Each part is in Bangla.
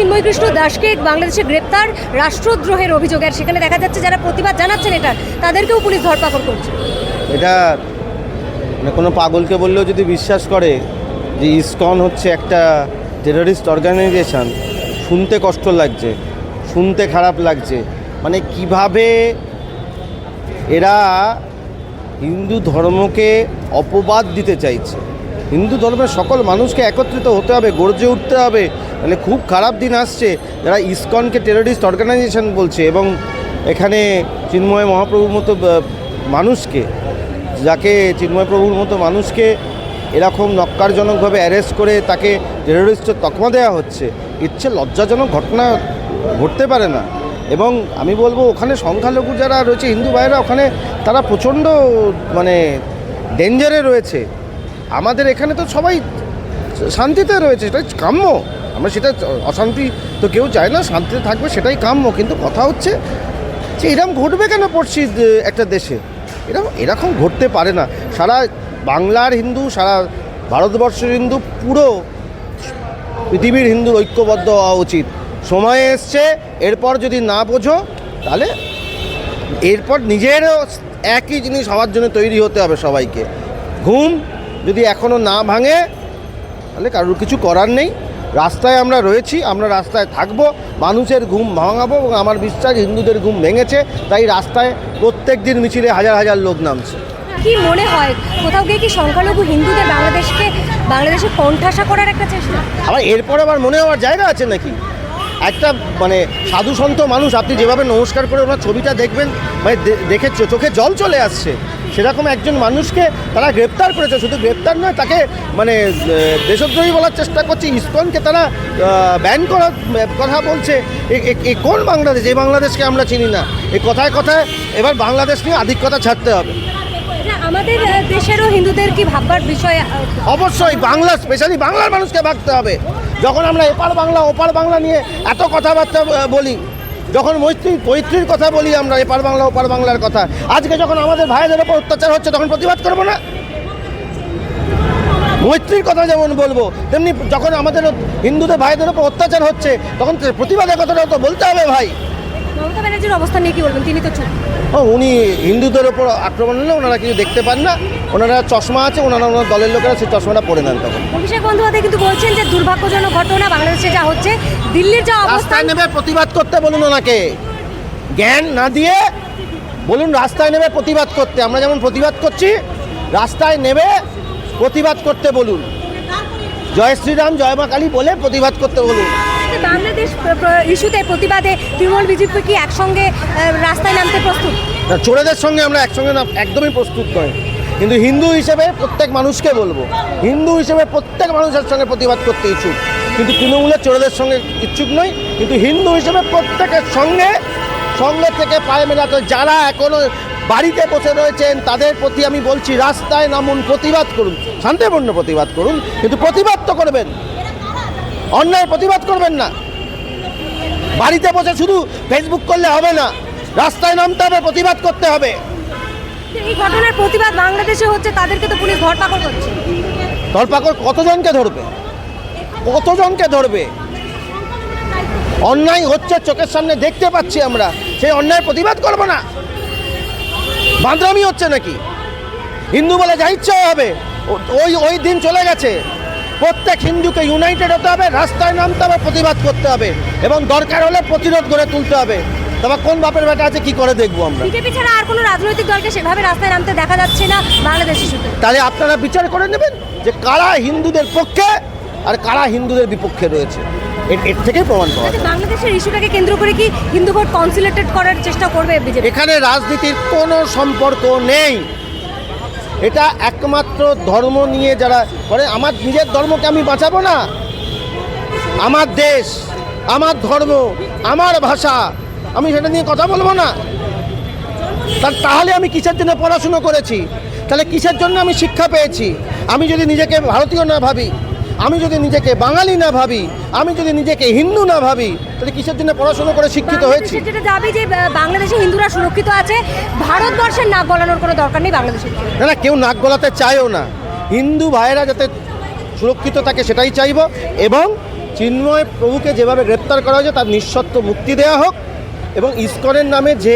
চিন্ময় কৃষ্ণ দাসকে বাংলাদেশে গ্রেপ্তার রাষ্ট্রদ্রোহের অভিযোগ। আর সেখানে দেখা যাচ্ছে যারা প্রতিবাদ জানাচ্ছেন এটা, তাদেরকেও পুলিশ ধরপাকড় করছে। এটা মানে কোনো পাগলকে বললেও যদি বিশ্বাস করে যে ইসকন হচ্ছে একটা টেররিস্ট অর্গানাইজেশন শুনতে কষ্ট লাগছে, শুনতে খারাপ লাগছে। মানে কীভাবে এরা হিন্দু ধর্মকে অপবাদ দিতে চাইছে? হিন্দু ধর্মের সকল মানুষকে একত্রিত হতে হবে, গর্জে উঠতে হবে। মানে খুব খারাপ দিন আসছে। যারা ইসকনকে টেররিস্ট অর্গানাইজেশন বলছে এবং এখানে চিন্ময় মহাপ্রভুর মতো মানুষকে, যাকে চিন্ময় প্রভুর মতো মানুষকে এরকম নক্কারজনকভাবে অ্যারেস্ট করে তাকে টেরোরিস্টের তকমা দেওয়া হচ্ছে, ইচ্ছে লজ্জাজনক ঘটনা ঘটতে পারে না। এবং আমি বলব, ওখানে সংখ্যালঘু যারা রয়েছে, হিন্দু ভাইয়েরা, ওখানে তারা প্রচণ্ড মানে ডেঞ্জারে রয়েছে। আমাদের এখানে তো সবাই শান্তিতে রয়েছে, সেটাই কাম্য। আমরা সেটা অশান্তি তো কেউ চায় না, শান্তিতে থাকবে সেটাই কাম্য। কিন্তু কথা হচ্ছে যে এরকম ঘটবে কেন পড়ছি একটা দেশে? এরকম এরকম ঘটতে পারে না। সারা বাংলার হিন্দু, সারা ভারতবর্ষের হিন্দু, পুরো পৃথিবীর হিন্দুর ঐক্যবদ্ধ হওয়া উচিত। সময় এসছে, এরপর যদি না বোঝো, তাহলে এরপর নিজেরও একই জিনিস হওয়ার জন্য তৈরি হতে হবে সবাইকে। ঘুম যদি এখনও না ভাঙে তাহলে কারোর কিছু করার নেই। রাস্তায় আমরা রয়েছি আমরা রাস্তায় থাকব মানুষের ঘুম ভাঙাবো এবং আমার বিশ্বাস হিন্দুদের ঘুম ভেঙেছে তাই রাস্তায় প্রত্যেক দিন মিছিলে হাজার হাজার লোক নামছে। কি মনে হয় কোথাও গিয়ে কি সংখ্যালঘু হিন্দুদের বাংলাদেশকে বাংলাদেশে কণ্ঠাসা করার একটা চেষ্টা? আবার এরপরে আবার মনে হওয়ার জায়গা আছে নাকি? একটা মানে সাধু সন্ত মানুষ আপনি যেভাবে নমস্কার করে ওনার ছবিটা দেখবেন মানে দেখে চোখে জল চলে আসছে। সেরকম একজন মানুষকে তারা গ্রেপ্তার করেছে। শুধু গ্রেপ্তার নয় তাকে মানে দেশদ্রোহী বলার চেষ্টা করছে ইসকনকে তারা ব্যান করার কথা বলছে। এ কোন বাংলাদেশ? এই বাংলাদেশকে আমরা চিনি না। এই কথায় কথায় এবার বাংলাদেশ নিয়ে আধিক্যতা ছাড়তে হবে। আমাদের দেশেরও হিন্দুদের কি ভাববার বিষয় অবশ্যই বাংলা স্পেশালি বাংলার মানুষকে ভাবতে হবে। যখন আমরা এপার বাংলা ওপার বাংলা নিয়ে এত কথাবার্তা বলি যখন মৈত্রী পৈতৃর কথা বলি আমরা এপার বাংলা ওপার বাংলার কথা আজকে যখন আমাদের ভাইদের ওপর অত্যাচার হচ্ছে তখন প্রতিবাদ করব না? মৈত্রীর কথা যেমন বলব তেমনি যখন আমাদের হিন্দুদের ভাইদের ওপর অত্যাচার হচ্ছে তখন প্রতিবাদের কথাটা তো বলতে হবে ভাই। মমতা ব্যানার্জির অবস্থান নিয়ে কি বলবেন? তিনি তো ও উনি হিন্দুদের ওপর আক্রমণ হলে ওনারা কিছু দেখতে পান না। ওনারা চশমা আছে ওনারা ওনার দলের লোকেরা সেই চশমাটা পরে নেন তখন। অভিষেক বন্দ্যোপাধ্যায় কিন্তু বলছেন যে দুর্ভাগ্যজনক ঘটনা বাংলাদেশে যা হচ্ছে দিল্লির যা রাস্তায় নেবে প্রতিবাদ করতে বলুন ওনাকে। জ্ঞান না দিয়ে বলুন রাস্তায় নেবে প্রতিবাদ করতে। আমরা যেমন প্রতিবাদ করছি রাস্তায় নেবে প্রতিবাদ করতে বলুন। জয় শ্রীরাম জয় মা কালী বলে প্রতিবাদ করতে বলুন। বাংলাদেশ প্র- প্র- ইস্যুতে প্রতিবাদে তৃণমূল বিজেপি কি একসঙ্গে রাস্তায় নামতে প্রস্তুত? চোরেদের সঙ্গে আমরা একসঙ্গে একদমই প্রস্তুত নয়। কিন্তু হিন্দু হিসেবে প্রত্যেক মানুষকে বলব, হিন্দু হিসেবে প্রত্যেক মানুষের সঙ্গে প্রতিবাদ করতে ইচ্ছুক। কিন্তু তৃণমূলের চোরেদের সঙ্গে ইচ্ছুক নই কিন্তু হিন্দু হিসেবে প্রত্যেকের সঙ্গে সঙ্গে থেকে পায়ে মেলাতে যারা এখনও বাড়িতে বসে রয়েছেন, তাদের প্রতি আমি বলছি, রাস্তায় নামুন, প্রতিবাদ করুন, শান্তিপূর্ণ প্রতিবাদ করুন, কিন্তু প্রতিবাদ তো করবেন। অন্যায় প্রতিবাদ করবেন না। বাড়িতে বসে শুধু ফেসবুক করলে হবে না, রাস্তায় নামতে হবে, প্রতিবাদ করতে হবে। এই ঘটনার প্রতিবাদ বাংলাদেশে হচ্ছে, তাদেরকে তো পুলিশ ধরপাকড় করছে। ধরপাকড় কতজনকে ধরবে? কতজনকে ধরবে? অন্যায় হচ্ছে, চোখের সামনে দেখতে পাচ্ছি আমরা। সেই অন্যায় প্রতিবাদ করব না। বাঁদরামি হচ্ছে নাকি? হিন্দু বলে যা ইচ্ছা হবে, ওই ওই দিন চলে গেছে। প্রত্যেক হিন্দুকে ইউনাইটেড হতে হবে, রাস্তায় নামতে হবে, প্রতিবাদ করতে হবে। এবং দরকার হলে প্রতিরোধ গড়ে তুলতে হবে। তবে কোন বাপের বেটা আছে কি করে দেখব আমরা? বিজেপি ছাড়া আর কোনো রাজনৈতিক দলকে সেভাবে রাস্তায় নামতে দেখা যাচ্ছে না বাংলাদেশ ইস্যুতে তাহলে আপনারা বিচার করে নেবেন যে কারা হিন্দুদের পক্ষে আর কারা হিন্দুদের বিপক্ষে রয়েছে। এর- থেকেই প্রমাণ পাওয়া যায়। বাংলাদেশের ইস্যুটাকে কেন্দ্র করে কি হিন্দু ভোট কনসিলেটেড করার চেষ্টা করবে বিজেপি? এখানে রাজনীতির কোনো সম্পর্ক নেই। এটা একমাত্র ধর্ম নিয়ে যারা করে আমার নিজের ধর্মকে আমি বাঁচাবো না। আমার দেশ আমার ধর্ম আমার ভাষা আমি সেটা নিয়ে কথা বলব না। তাহলে আমি কিসের জন্য পড়াশুনো করেছি? তাহলে কিসের জন্য আমি শিক্ষা পেয়েছি? আমি যদি নিজেকে ভারতীয় না ভাবি আমি যদি নিজেকে বাঙালি না ভাবি আমি যদি নিজেকে হিন্দু না ভাবি তাহলে কিসের জন্য পড়াশুনো করে শিক্ষিত হয়েছি? যেটা দাবি যে বাংলাদেশে হিন্দুরা সুরক্ষিত আছে ভারতবর্ষের নাক গলানোর কোনো দরকার নেই বাংলাদেশের না না কেউ নাক গলাতে চায়ও না। হিন্দু ভাইয়েরা যাতে সুরক্ষিত থাকে সেটাই চাইব এবং চিন্ময় প্রভুকে যেভাবে গ্রেপ্তার করা হয়েছে তার নিঃশর্ত মুক্তি দেওয়া হোক। এবং ইস্কনের নামে যে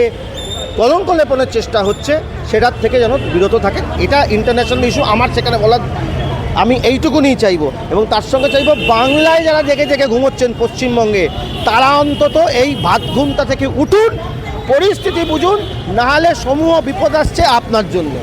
কলঙ্ক লেপনের চেষ্টা হচ্ছে, সেটার থেকে যেন বিরত থাকে এটা ইন্টারন্যাশনাল ইস্যু আমার সেখানে বলার আমি এইটুকুনি চাইব। এবং তার সঙ্গে চাইব, বাংলায় যারা জেগে জেগে ঘুমোচ্ছেন পশ্চিমবঙ্গে, তারা অন্তত এই ভাত ঘুমটা থেকে উঠুন, পরিস্থিতি বুঝুন, নাহলে সমূহ বিপদ আসছে আপনার জন্য।